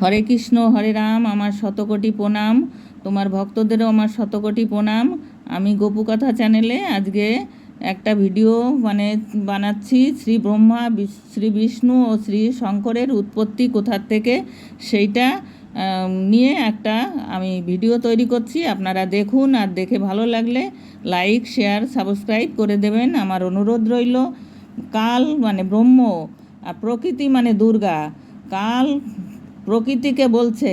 হরে কৃষ্ণ, হরে রাম, আমার শতকোটি প্রণাম। তোমার ভক্তদেরও আমার শতকোটি প্রণাম। আমি গোপুকথা চ্যানেলে আজকে একটা ভিডিও মানে বানাচ্ছি। শ্রী ব্রহ্মা শ্রী বিষ্ণু ও শ্রী শঙ্করের উৎপত্তি কোথার থেকে সেইটা নিয়ে একটা আমি ভিডিও তৈরি করছি। আপনারা দেখুন আর দেখে ভালো লাগলে লাইক শেয়ার সাবস্ক্রাইব করে দেবেন। আমার অনুরোধ রইল, কাল মানে ব্রহ্ম আর প্রকৃতি মানে দুর্গা। কাল প্রকৃতিকে বলছে,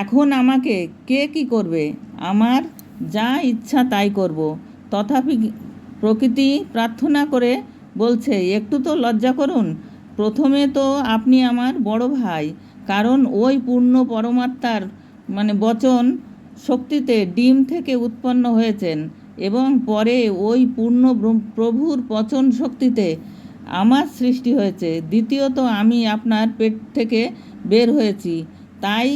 এখন আমাকে কে কি করবে? আমার যা ইচ্ছা তাই করব। তথাপি প্রকৃতি প্রার্থনা করে বলছে, একটু তো লজ্জা করুন। প্রথমে তো আপনি আমার বড় ভাই, কারণ ওই পূর্ণ পরমাত্মার মানে বচন শক্তিতে ডিম থেকে উৎপন্ন হয়েছেন এবং পরে ওই পূর্ণ প্রভুর পচন শক্তিতে আমার সৃষ্টি হয়েছে। দ্বিতীয়ত আমি আপনার পেট থেকে বের হয়েছি। তাই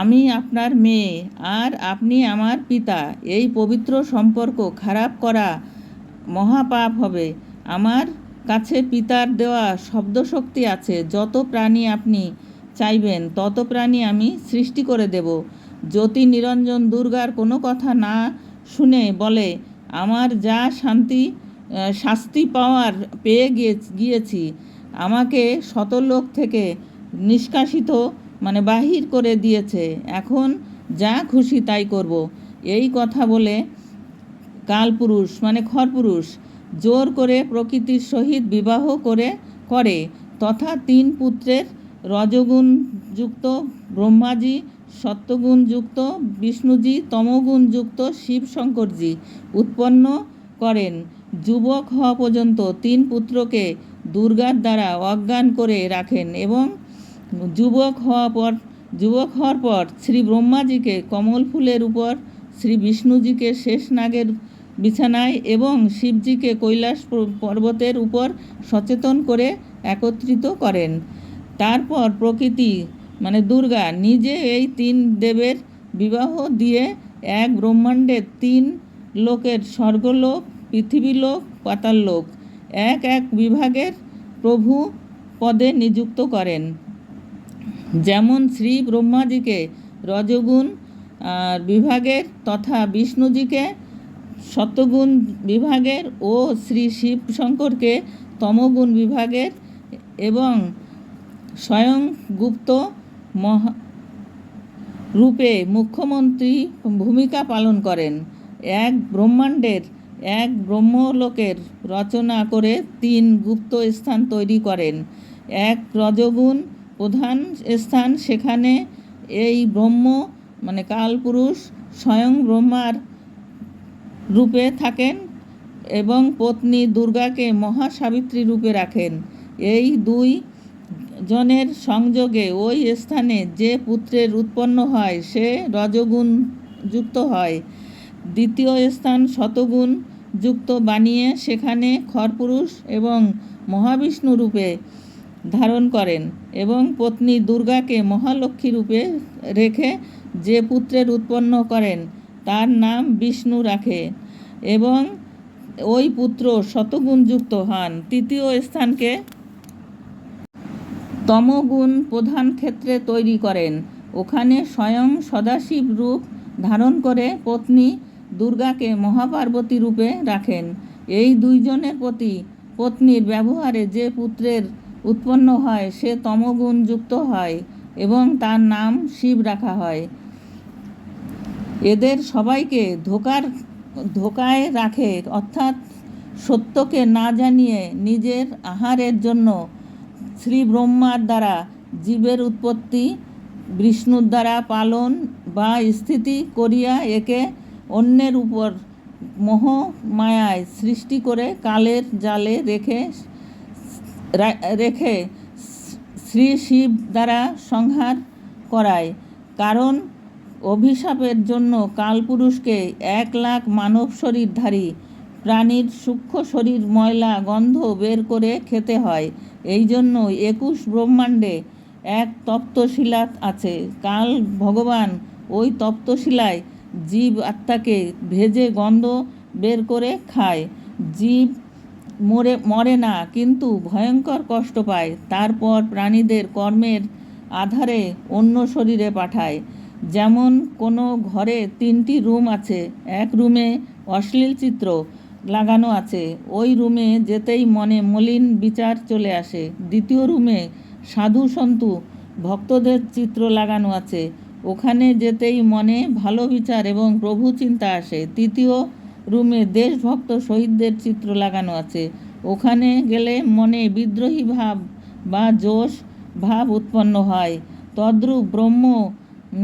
আমি আপনার মেয়ে আর আপনি আমার পিতা। এই পবিত্র সম্পর্ক খারাপ করা মহাপাপ হবে। আমার কাছে পিতার দেওয়া শব্দশক্তি আছে। যত প্রাণী আপনি চাইবেন, তত প্রাণী আমি সৃষ্টি করে দেব। জ্যোতি নিরঞ্জন দুর্গার কোনো কথা না শুনে বলে, আমার যা শান্তি শাস্তি পাওয়ার পেয়ে গিয়ে, গিয়েছি। আমাকে শতলোক থেকে নিষ্কাশিত মানে বাহির করে দিয়েছে। এখন যা খুশি তাই করব। এই কথা বলে কালপুরুষ মানে খরপুরুষ জোর করে প্রকৃতির সহিত বিবাহ করে করে। তথা তিন পুত্রের রজগুণ যুক্ত ব্রহ্মাজি, সত্যগুণযুক্ত বিষ্ণুজি, তমগুণযুক্ত শিব শঙ্করজি উৎপন্ন করেন। যুবক হওয়া পর্যন্ত তিন পুত্রকে দুর্গার দ্বারা অজ্ঞান করে রাখেন এবং যুবক হওয়া পর, যুবক হওয়ার পর শ্রী ব্রহ্মাজিকে কমল ফুলের উপর, শ্রী বিষ্ণুজিকে শেষ নাগের বিছানায় এবং শিবজিকে কৈলাস পর্বতের উপর সচেতন করে একত্রিত করেন। তারপর প্রকৃতি মানে দুর্গা, নিজে এই তিন দেবের বিবাহ দিয়ে এক ব্রহ্মাণ্ডের তিন লোকের স্বর্গলোক, পৃথিবীলোক পাতাল লোক এক এক বিভাগের প্রভু পদে নিযুক্ত করেন। যেমন শ্রী ব্রহ্মাজিকে রজগুণ বিভাগের তথা বিষ্ণুজিকে সত্যগুণ বিভাগের ও শ্রী শিব শঙ্করকে তমগুণ বিভাগের এবং স্বয়ং গুপ্ত মহা রূপে মুখ্যমন্ত্রী ভূমিকা পালন করেন। এক ব্রহ্মাণ্ডের এক ব্রহ্মলোকের রচনা করে তিন গুপ্ত স্থান তৈরি করেন। এক রজগুণ প্রধান স্থান সেখানে এই ব্রহ্ম মানে কালপুরুষ স্বয়ং ব্রহ্মার রূপে থাকেন এবং পত্নী দুর্গাকে মহাসাবিত্রী রূপে রাখেন। এই দুই জনের সংযোগে ওই স্থানে যে পুত্রের উৎপন্ন হয়, সে রজগুণ যুক্ত হয়। দ্বিতীয় স্থান শতগুণ যুক্ত বানিয়ে সেখানে খরপুরুষ এবং মহাবিষ্ণু রূপে ধারণ করেন এবং পত্নী দুর্গাকে মহালক্ষ্মী রূপে রেখে যে পুত্রের উৎপন্ন করেন, তার নাম বিষ্ণু রাখে এবং ওই পুত্র শতগুণযুক্ত হন। তৃতীয় স্থানকে তমগুণ প্রধান ক্ষেত্রে তৈরি করেন। ওখানে স্বয়ং সদাশিব রূপ ধারণ করে পত্নী দুর্গাকে মহাপার্বতী রূপে রাখেন। এই দুইজনের প্রতি পত্নীর ব্যবহারে যে পুত্রের উৎপন্ন হয়, সে তমগুণ যুক্ত হয় এবং তার নাম শিব রাখা হয়। এদের সবাইকে ধোকার, ধোকায় রাখে, অর্থাৎ সত্যকে না জানিয়ে নিজের আহারের জন্য শ্রী ব্রহ্মার দ্বারা জীবের উৎপত্তি, বিষ্ণুর দ্বারা পালন বা স্থিতি করিয়া একে অন্যের উপর মোহ মায়ায় সৃষ্টি করে কালের জালে রেখে রেখে শ্রী শিব দ্বারা সংহার করায়। কারণ অভিশাপের জন্য কালপুরুষকে এক লাখ মানব শরীরধারী প্রাণীর সূক্ষ্ম শরীর ময়লা গন্ধ বের করে খেতে হয়। এই জন্য একুশ ব্রহ্মাণ্ডে এক তপ্তশিলা আছে। কাল ভগবান ওই তপ্তশিলায় জীব আত্মাকে ভেজে গন্ধ বের করে খায়। জীব মরে মরে না, কিন্তু ভয়ঙ্কর কষ্ট পায়। তারপর প্রাণীদের কর্মের আধারে অন্য শরীরে পাঠায়। যেমন কোনো ঘরে তিনটি রুম আছে, এক রুমে অশ্লীল চিত্র লাগানো আছে, ওই রুমে যেতেই মনে মলিন বিচার চলে আসে। দ্বিতীয় রুমে সাধু সন্তু ভক্তদের চিত্র লাগানো আছে, ওখানে যেতেই মনে ভালো বিচার এবং প্রভু চিন্তা আসে। তৃতীয় রুমে দেশভক্ত শহীদদের চিত্র লাগানো আছে। ওখানে গেলে মনে বিদ্রোহী ভাব বা জোশ ভাব উৎপন্ন হয়। তদ্রূপ ব্রহ্ম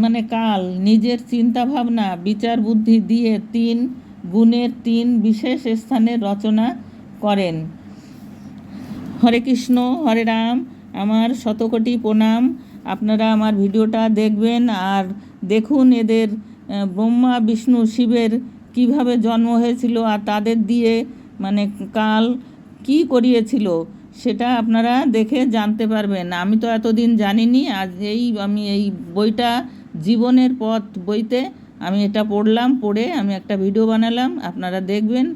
মানে কাল, নিজের চিন্তা ভাবনা বিচার বুদ্ধি দিয়ে তিন গুণের তিন বিশেষ স্থানে রচনা করেন। হরে কৃষ্ণ, হরে রাম, আমার শতকোটি প্রণাম। আপনারা আমার ভিডিওটা দেখবেন আর দেখুন এদের ব্রহ্মা, বিষ্ণু, শিবের কীভাবে জন্ম হয়েছিল আর তাদের দিয়ে মানে কাল কি করিয়েছিল, সেটা আপনারা দেখে জানতে পারবেন। আমি তো এতদিন জানিনি, আজ এই আমি এই বইটা জীবনের পথ বইতে আমি এটা পড়লাম, পড়ে আমি একটা ভিডিও বানালাম, আপনারা দেখবেন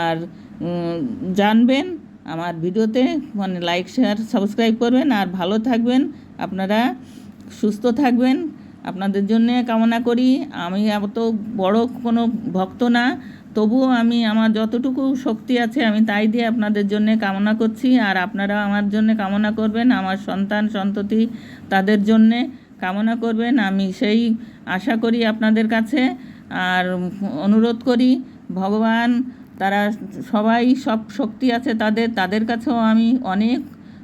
আর জানবেন। আমার ভিডিওতে মানে লাইক শেয়ার সাবস্ক্রাইব করবেন আর ভালো থাকবেন, আপনারা সুস্থ থাকবেন। আপনাদের জন্য কামনা করি। আমি এত বড় কোনো ভক্ত না, তবুও আমি আমার যতটুকু শক্তি আছে আমি তাই দিয়ে আপনাদের জন্য কামনা করছি। আর আপনারা আমার জন্য কামনা করবেন, আমার সন্তান, সন্ততি তাদের জন্যে কামনা করবেন। আমি সেই আশা করি আপনাদের কাছে। আর অনুরোধ করি, ভগবান তারা সবাই সব শক্তি আছে তাদের তাদের কাছেও আমি অনেক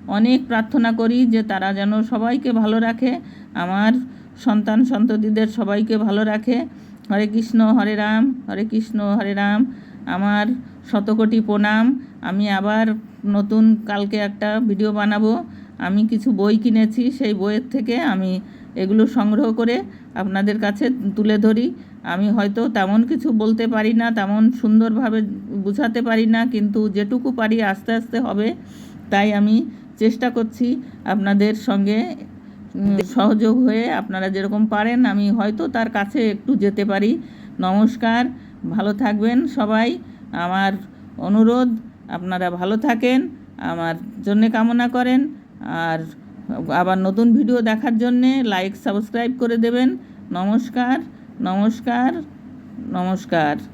অনেক প্রার্থনা করি যে তারা যেন সবাইকে ভালো রাখে। আমার সন্তান সন্ততিদের সবাইকে ভালো রাখে। হরে কৃষ্ণ, হরে রাম, হরে কৃষ্ণ, হরে রাম। আমার শতকোটি প্রণাম। আমি আবার নতুন কালকে একটা ভিডিও বানাবো। আমি কিছু বই কিনেছি, সেই বইয়ের থেকে আমি এগুলো সংগ্রহ করে আপনাদের কাছে তুলে ধরি। আমি হয়তো তেমন কিছু বলতে পারি না, তেমন সুন্দরভাবে বুঝাতে পারি না, কিন্তু যেটুকু পারি আস্তে আস্তে হবে। তাই আমি চেষ্টা করছি আপনাদের সঙ্গে সহযোগ হয়ে আপনারা যেরকম পারেন, আমি হয়তো তার কাছে একটু যেতে পারি। নমস্কার, ভালো থাকবেন সবাই। আমার অনুরোধ, আপনারা ভালো থাকেন, আমার জন্যে কামনা করেন। আর আবার নতুন ভিডিও দেখার জন্যে লাইক সাবস্ক্রাইব করে দেবেন। নমস্কার নমস্কার নমস্কার।